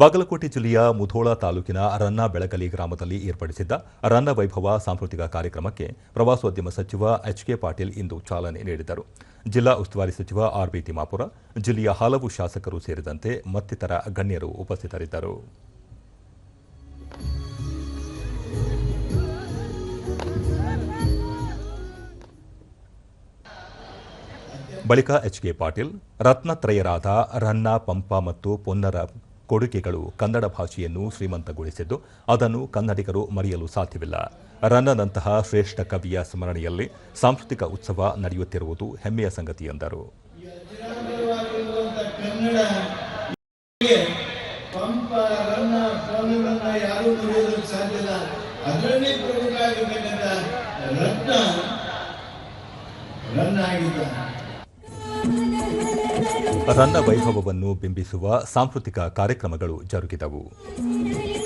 ಬಾಗಲಕೋಟೆ ಜಿಲ್ಲೆಯ ಮುಧೋಳ ತಾಲೂಕಿನ ರನ್ನ ಬೆಳಗಲಿ ಗ್ರಾಮದಲ್ಲಿ ಏರ್ಪಡಿಸಿದ್ದ ರನ್ನ ವೈಭವ ಸಾಂಸ್ಕೃತಿಕ ಕಾರ್ಯಕ್ರಮಕ್ಕೆ ಪ್ರವಾಸೋದ್ಯಮ ಸಚಿವ ಎಚ್ ಕೆ ಪಾಟೀಲ್ ಇಂದು ಚಾಲನೆ ನೀಡಿದರು. ಜಿಲ್ಲಾ ಉಸ್ತುವಾರಿ ಸಚಿವ ಆರ್ ಬಿ ತಿಮ್ಮಾಪುರ, ಜಿಲ್ಲೆಯ ಹಲವು ಶಾಸಕರು ಸೇರಿದಂತೆ ಮತ್ತಿತರ ಗಣ್ಯರು ಉಪಸ್ಥಿತರಿದ್ದರು. ಬಳಿಕ ಎಚ್ ಕೆ ಪಾಟೀಲ್, ರತ್ನತ್ರಯರಾದ ರನ್ನ ಪಂಪ ಮತ್ತು ಪೊನ್ನರ ಕೊಡುಗೆಗಳು ಕನ್ನಡ ಭಾಷೆಯನ್ನು ಶ್ರೀಮಂತಗೊಳಿಸಿದ್ದು, ಅದನ್ನು ಕನ್ನಡಿಗರು ಮರೆಯಲು ಸಾಧ್ಯವಿಲ್ಲ. ರನ್ನನಂತಹ ಶ್ರೇಷ್ಠ ಕವಿಯ ಸ್ಮರಣೆಯಲ್ಲಿ ಸಾಂಸ್ಕೃತಿಕ ಉತ್ಸವ ನಡೆಯುತ್ತಿರುವುದು ಹೆಮ್ಮೆಯ ಸಂಗತಿ ಎಂದರು. ರನ್ನ ವೈಭವವನ್ನು ಬಿಂಬಿಸುವ ಸಾಂಸ್ಕೃತಿಕ ಕಾರ್ಯಕ್ರಮಗಳು ಜರುಗಿದವು ಿ.